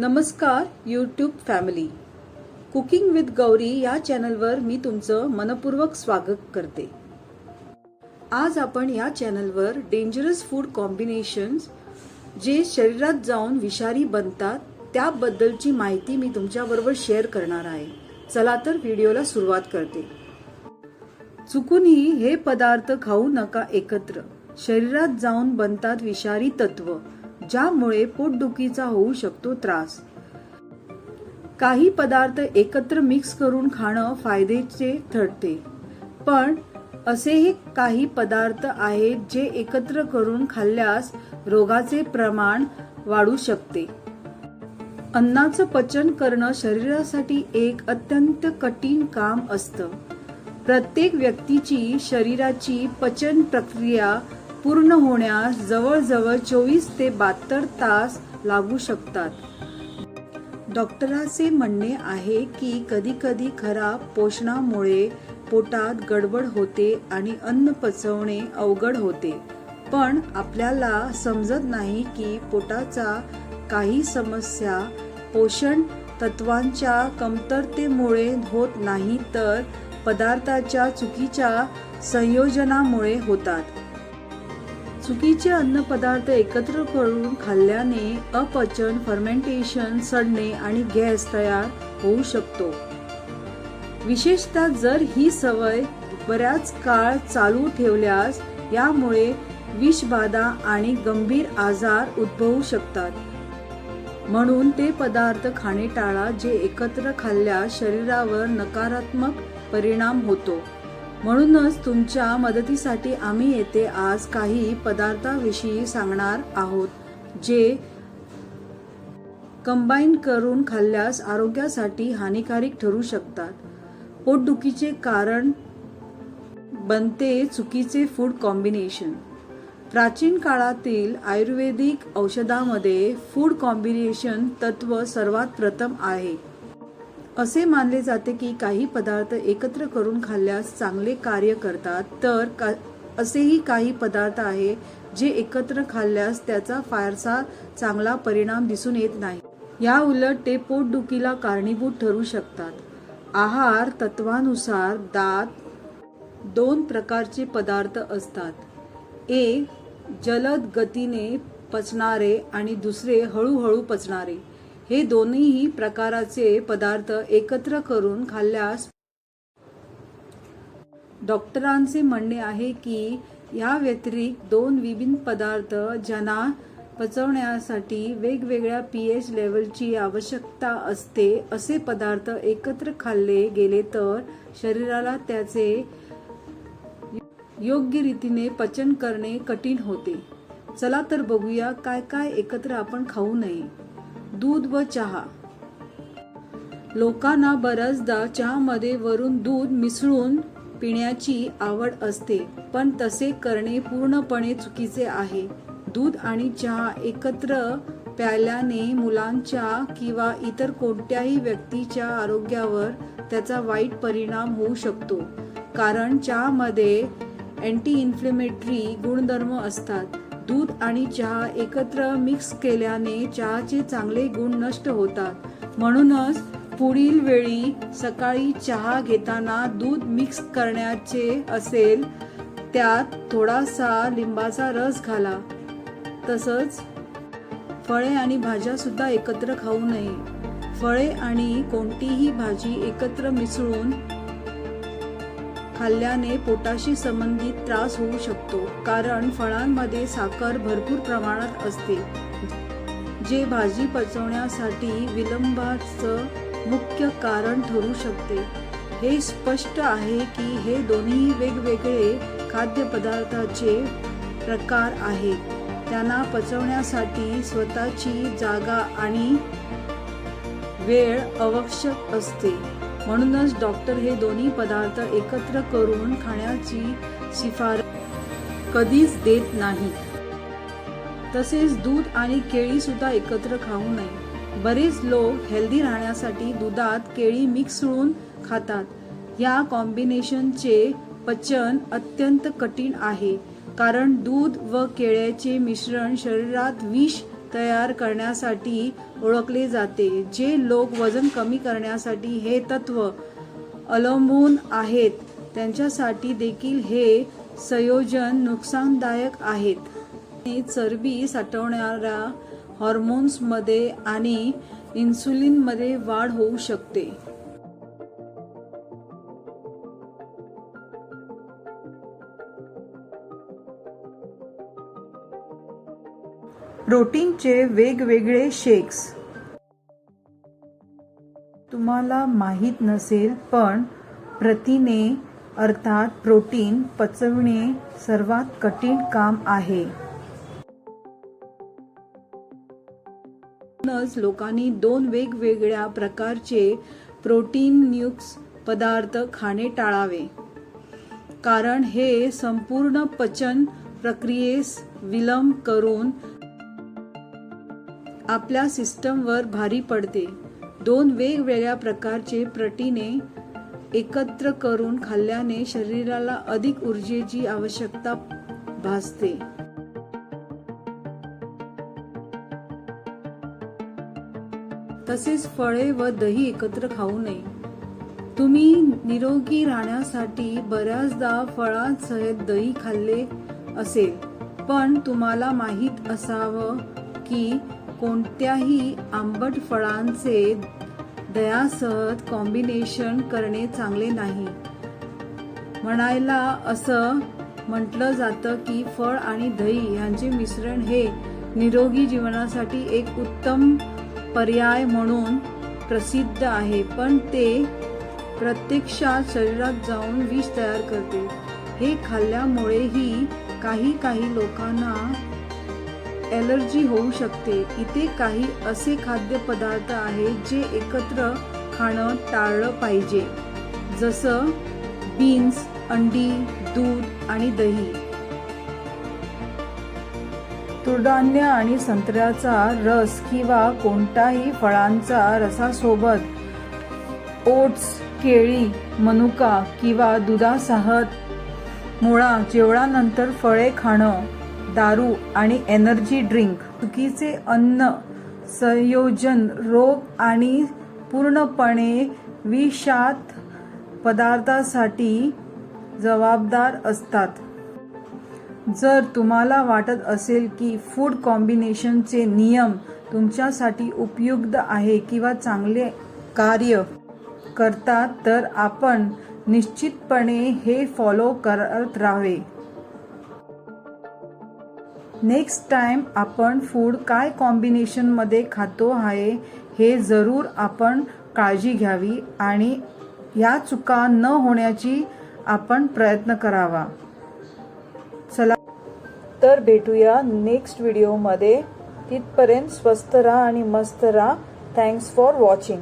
नमस्कार YouTube family cooking with Gauri या चॅनलवर मी तुमचं मनपूर्वक स्वागत करते. आज आपण या चॅनलवर डेंजरस फूड कॉम्बिनेशन्स जे शरीरात जाऊन विषारी बनतात त्याबद्दलची माहिती मी तुमच्याबरोबर शेअर करणार आहे. चला तर व्हिडिओला सुरुवात करते. चुकूनही हे पदार्थ खाऊ नका एकत्र. शरीरात जाऊन बनतात विषारी तत्व. ज्यामुळे पोटदुखीचा होऊ शकतो त्रास. काही पदार्थ एकत्र मिक्स करून खाणं फायद्याचे ठरते. पण असेही काही पदार्थ आहेत जे एकत्र करून खाल्ल्यास रोगाचे प्रमाण वाढू शकते. अन्नाचं पचन करणं शरीरासाठी एक अत्यंत कठीण काम असतं. प्रत्येक व्यक्तीची शरीराची पचन प्रक्रिया पूर्ण होण्यास जवळजवळ चोवीस ते बहात्तर तास लागू शकतात. डॉक्टरांचे म्हणणे आहे की कधीकधी खराब पोषणामुळे पोटात गडबड होते आणि अन्न पचवणे अवघड होते. पण आपल्याला समजत नाही की पोटाचा काही समस्या पोषण तत्वांच्या कमतरतेमुळे होत नाही तर पदार्थाच्या चुकीच्या संयोजनामुळे होतात. चुकीचे अन्नपदार्थ एकत्र करून खाल्ल्याने अपचन फर्मेंटेशन सडणे आणि गॅस तयार होऊ शकतो. विशेषतः जर ही सवय बऱ्याच काळ चालू ठेवल्यास यामुळे विषबाधा आणि गंभीर आजार उद्भवू शकतात. म्हणून ते पदार्थ खाणे टाळा जे एकत्र खाल्ल्यास शरीरावर नकारात्मक परिणाम होतो. म्हणूनच तुमच्या मदतीसाठी आम्ही येथे आज काही पदार्थाविषयी सांगणार आहोत जे कंबाईन करून खाल्ल्यास आरोग्यासाठी हानिकारक ठरू शकतात. पोटदुखीचे कारण बनते चुकीचे फूड कॉम्बिनेशन प्राचीन काळातील आयुर्वेदिक औषधामध्ये फूड कॉम्बिनेशन तत्व सर्वात प्रथम आहे. असे मानले जाते की काही पदार्थ एकत्र करून खाल्ल्यास चांगले कार्य करतात. तर का असेही काही पदार्थ आहे जे एकत्र खाल्ल्यास त्याचा फारसा चांगला परिणाम दिसून येत नाही. या उलट ते पोटदुखीला कारणीभूत ठरू शकतात. आहार तत्वानुसार दात दोन प्रकारचे पदार्थ असतात. एक जलद गतीने पचणारे आणि दुसरे हळूहळू पचणारे. हे दोन्हीही प्रकाराचे पदार्थ एकत्र करून खाल्ल्यास डॉक्टरांचे म्हणणे आहे की या व्यतिरिक्त दोन विभिन्न पदार्थ ज्यांना पचवण्यासाठी वेगवेगळ्या पी एच लेवलची आवश्यकता असते असे पदार्थ एकत्र खाल्ले गेले तर शरीराला त्याचे योग्य रीतीने पचन करणे कठीण होते. चला तर बघूया काय काय एकत्र आपण खाऊ नये. दूध व चहा. लोकांना बऱ्याचदा चहामध्ये वरून दूध मिसळून पिण्याची आवड असते पण तसे करणे पूर्णपणे चुकीचे आहे. दूध आणि चहा एकत्र प्यायल्याने मुलांच्या किंवा इतर कोणत्याही व्यक्तीच्या आरोग्यावर त्याचा वाईट परिणाम होऊ शकतो कारण चहामध्ये अँटी इन्फ्लेमेटरी गुणधर्म असतात. दूध आणि चहा एकत्र मिक्स केल्याने चहाचे चांगले गुण नष्ट होतात. म्हणूनच पुढील वेळी सकाळी चहा घेताना दूध मिक्स करण्याचे असेल त्यात थोडासा लिंबाचा रस घाला. तसंच फळे आणि भाज्या सुद्धा एकत्र खाऊ नये. फळे आणि कोणतीही भाजी एकत्र मिसळून खाल्ल्याने पोटाशी संबंधित त्रास होऊ शकतो कारण फळांमध्ये साखर भरपूर प्रमाणात असते. जे भाजी पचवण्यासाठी विलंबाचं मुख्य कारण ठरू शकते. हे स्पष्ट आहे की हे दोन्ही वेगवेगळे खाद्यपदार्थाचे प्रकार आहेत त्यांना पचवण्यासाठी स्वतःची जागा आणि वेळ आवश्यक असते. म्हणूनच डॉक्टर हे दोन्ही पदार्थ एकत्र करून खाण्याची शिफारस कधीच देत नाही. तसेच दूध आणि केळी सुद्धा एकत्र खाऊ नये. बरेच लोक हेल्दी राहण्यासाठी दुधात केळी मिक्सळून खातात. या कॉम्बिनेशनचे पचन अत्यंत कठीण आहे. कारण दूध व केळ्याचे मिश्रण शरीरात विष तयार करण्यासाठी ओळखले जाते जे लोक वजन कमी करण्यासाठी हे तत्व अवलंबून आहेत त्यांच्यासाठी देखील हे संयोजन नुकसानदायक आहेत. चरबी साठवणाऱ्या हॉर्मोन्समध्ये आणि इन्सुलिनमध्ये वाढ होऊ शकते. प्रोटीनचे वेगवेगळे शेक्स तुम्हाला माहीत नसेल पण प्रथिने अर्थात प्रोटीन पचवणे सर्वात कठीण काम आहे. म्हणूनच लोकांनी दोन वेगवेगळ्या प्रकारचे प्रोटीनयुक्त पदार्थ खाणे टाळावे. कारण हे संपूर्ण पचन प्रक्रियेस विलंब करून आपल्या सिस्टमवर भारी पडते. दोन वेगवेगळ्या प्रकारचे प्रथिने एकत्र करून खाल्ल्याने शरीराला अधिक ऊर्जेची आवश्यकता भासते. तसेच फळे व दही एकत्र खाऊ नये. तुम्ही निरोगी राहण्यासाठी बऱ्याचदा फळांसहित दही खाल्ले असेल पण तुम्हाला माहीत असावं की कोणत्याही आंबट फळांचे दयासह कॉम्बिनेशन करणे चांगले नाही. म्हणायला असं म्हटलं जातं की फळ आणि दही यांचे मिश्रण हे निरोगी जीवनासाठी एक उत्तम पर्याय म्हणून प्रसिद्ध आहे पण ते प्रत्यक्षात शरीरात जाऊन विष तयार करते. हे खाल्ल्यामुळेही काही काही लोकांना ॲलर्जी होऊ शकते. इथे काही असे खाद्यपदार्थ आहेत जे एकत्र खाणं टाळलं पाहिजे. जसं बीन्स अंडी दूध आणि दही. तुरडान्य आणि संत्र्याचा रस किंवा कोणताही फळांचा रसासोबत ओट्स केळी मनुका किंवा दुधासह मुळा जेवणानंतर फळे खाणं दारू आणि एनर्जी ड्रिंक चुकीचे अन्न संयोजन रोग आणि पूर्णपणे विषात पदार्थासाठी जबाबदार असतात. जर तुम्हाला वाटत असेल की फूड कॉम्बिनेशनचे नियम तुमच्यासाठी उपयुक्त आहे किंवा चांगले कार्य करतात तर आपण निश्चितपणे हे फॉलो करत राहावे. नेक्स्ट टाईम आपण फूड काय कॉम्बिनेशनमध्ये खातो आहे हे जरूर आपण काळजी घ्यावी आणि ह्या चुका न होण्याची आपण प्रयत्न करावा. चला तर भेटूया नेक्स्ट व्हिडिओमध्ये तिथपर्यंत स्वस्त राहा आणि मस्त राहा. Thanks for watching